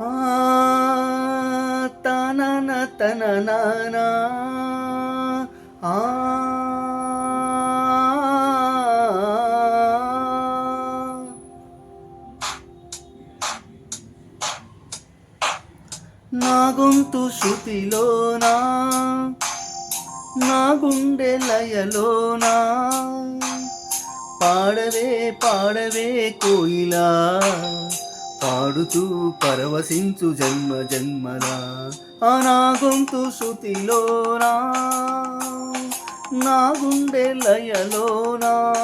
ఆ తనన తన నానా ఆ. నా గొంతు శృతిలోనా? నా గుండె లయలోనా? పాడవే పాడవే కోయిలా. పాడుతూ పరవశించు జన్మ జన్మలా. ఆ నా గొంతు శృతిలోనా? నా గుండె లయలోనా?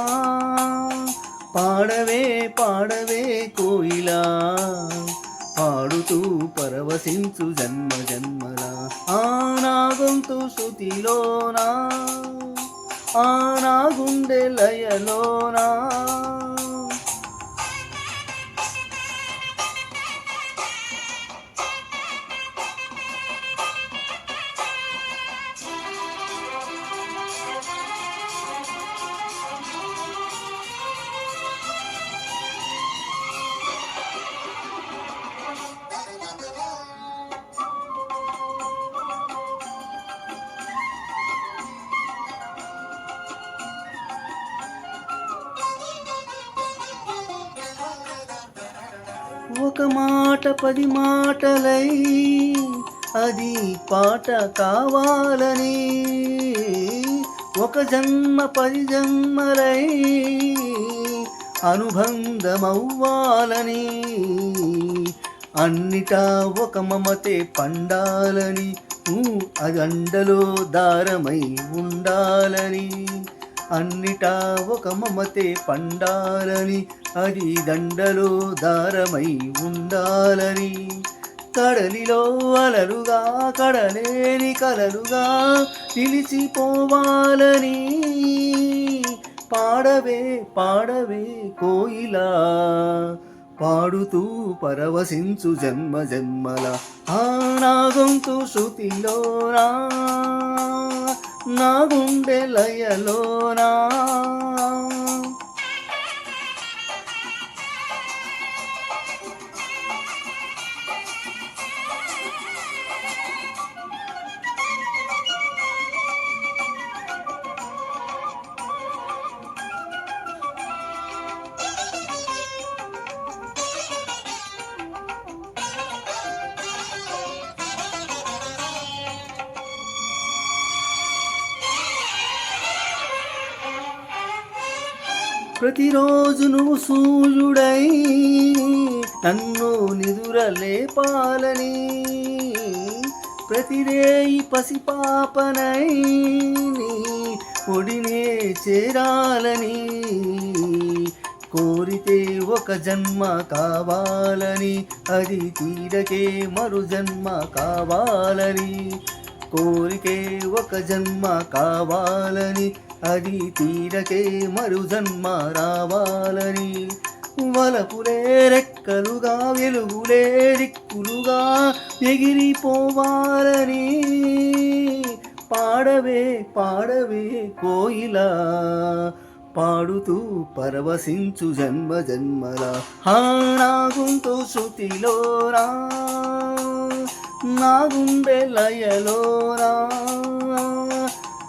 పాడవే పాడవే కోయిలా. పాడుతూ పరవశించు జన్మ జన్మలా. ఆ నా గొంతు శృతిలోనా? ఆ నా గుండె లయలోనా? ఒక మాట పది మాటలై అది పాట కావాలని. ఒక జన్మ పది జన్మలై అనుబంధమవ్వాలని. అన్నిటా ఒక మమతే పండాలని. ఊ, అది అండలో దారమై ఉండాలని. అన్నిటా ఒక మమతే పండాలని అది దండలో దారమై ఉండాలని. కడలిలో అలలుగా కడలేని కలలుగా నిలిచిపోవాలని పాడవే పాడవే కోయిలా పాడుతూ పరవశించు జన్మ జన్మల. ఆ నా గొంతు శృతిలోనా నా నా గుండె లయలోనా? ప్రతిరోజు నువ్వు సూర్యుడై నన్ను నిదురలేపాలని ప్రతిరేయి పసిపాపనై నీ ఒడినే చేరాలని. కోరితే ఒక జన్మ కావాలని. అది తీరకే మరు జన్మ కావాలని. కోరికే ఒక జన్మ కావాలని అది తీరకే మరు జన్మ రావాలని. వలపులే రెక్కలుగా వెలుగులే దిక్కులుగా ఎగిరిపోవాలని పాడవే పాడవే కోయిలా పాడుతూ పరవశించు జన్మ జన్మల. హా శృతిలో రా నా గుండె లయలోరా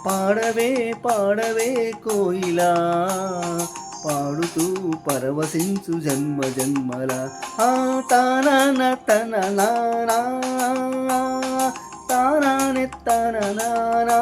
పాడవే పాడవే కోయిలా. పాడుతూ పరవశించు జన్మ జన్మల. ఆ తనన తన నానా తానానే తన నానా